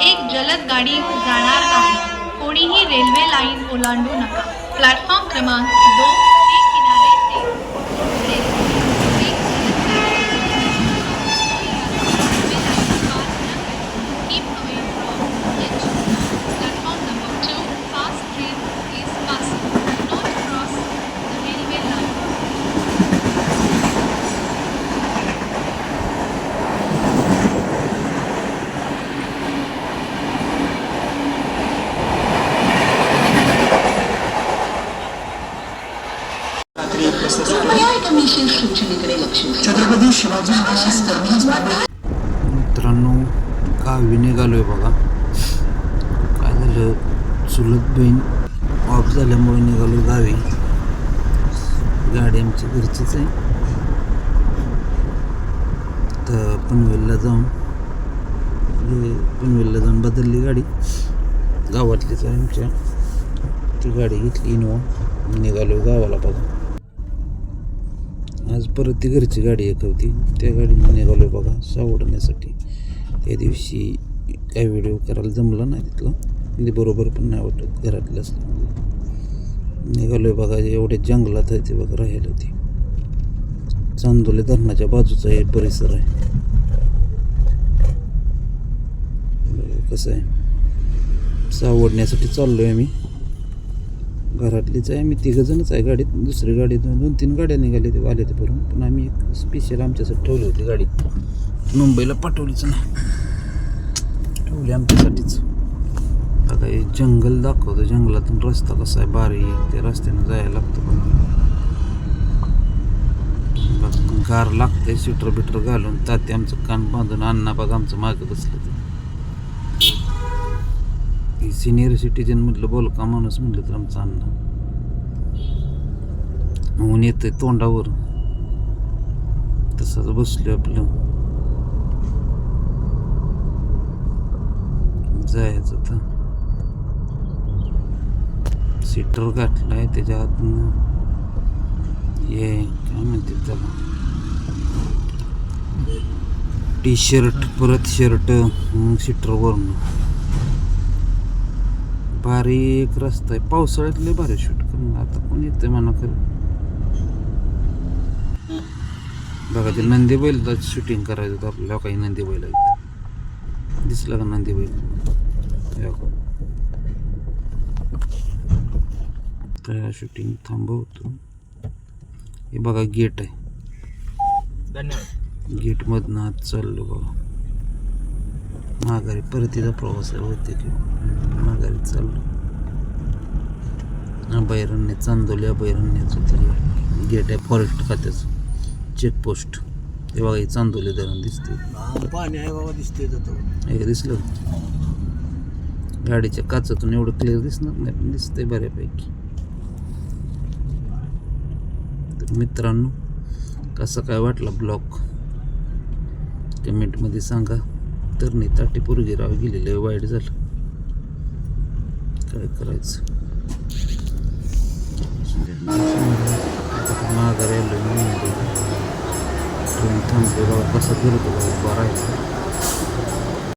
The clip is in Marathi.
एक जलद गाडी जाणार नाही कोणीही रेल्वे लाईन ओलांडू नका. प्लॅटफॉर्म क्रमांक दोन. सूचनेकडे लक्ष. छत्रपती शिवाजी मित्रांनो गावी निघालोय बघा. काय झालं? चुलत बहीण ऑफ झाल्यामुळे निघालो गावी. गाडी आमच्या घरचीच आहे. तर पनवेलला जाऊन हे पनवेलला जाऊन बदलली गाडी. गावातलीच आहे आमच्या. ती गाडी घेतली इनोवा. निघालो गावाला बघा. आज परत ती घरची गाडी एक होती. त्या गाडीने निघालो बघा सावडण्यासाठी त्या दिवशी काय व्हिडिओ करायला जमला नाही तिथला. म्हणजे बरोबर पण नाही वाटत घरातलं असल्यामुळे. निघालोय बघा एवढे जंगलात आहे ते बघा राहिलं ते. चांदोले धरणाच्या बाजूचा हे परिसर आहे. कसं आहे. सावडण्यासाठी चाललोय आम्ही. घरातलीच आहे. आम्ही तिघंजणच आहे गाडीत. दुसरी गाडी दोन तीन गाड्या निघाल्या ते आले ते भरून पण आम्ही एक स्पेशल आमच्यासाठी ठेवली होती गाडी. मुंबईला पाठवलीच नाही. ठेवली आमच्यासाठीच. आता हे जंगल दाखवतो. जंगलातून रस्ता कसा आहे बारीक त्या रस्त्यानं जायला लागतं पण. गार लागतंय स्वेटर बिटर घालून. तात्या आमचं कान बांधून अण्णा बघ आमचं मागं बसलं ते सिनियर सिटीजन म्हटलं बोल का माणूस म्हटलं तर आमचा अण्णा. ऊन येतंय तोंडावर. तसंच बसलो आपलं. जायचं तर सीटर गाठलाय त्याच्या आतनं. ये काय म्हणते त्याला? टी शर्ट परत शर्ट मग सीटरवरून बारीक रस्ता आहे. पावसाळ्यात लय भारी शूट करणं आता कोण येते म्हणा खरं बघा ते नंदी बैलला शूटिंग करायचं होतं आपल्याला. काही नंदी बैल आहेत. दिसला का नंदी बैल? हे शूटिंग थांबवतो. हे बघा गेट आहे. गेटमधनं आत चाललो बघा. माघारी परतीचा प्रवास आहे होते की माघारी चाललो. अभयारण्य चांदोली अभयारण्याचं ते गेट आहे फॉरेस्ट खात्याचं. चेकपोस्ट हे बघा हे चांदोली धरण दिसते पाणी आहे बाबा दिसते हे दिसलं? गाडीच्या काचातून एवढं क्लिअर दिसणार नाही पण दिसतंय बऱ्यापैकी. तर मित्रांनो कसा काय वाटला ब्लॉग? कमेंटमध्ये सांगा. तर नाही ताटी पोरगी राव गेलेलं वाईट झालं. काय करायचं? माघारी आलो मी. ट्रेन बाबा कसा फिरतो. बाबा बरा आहे.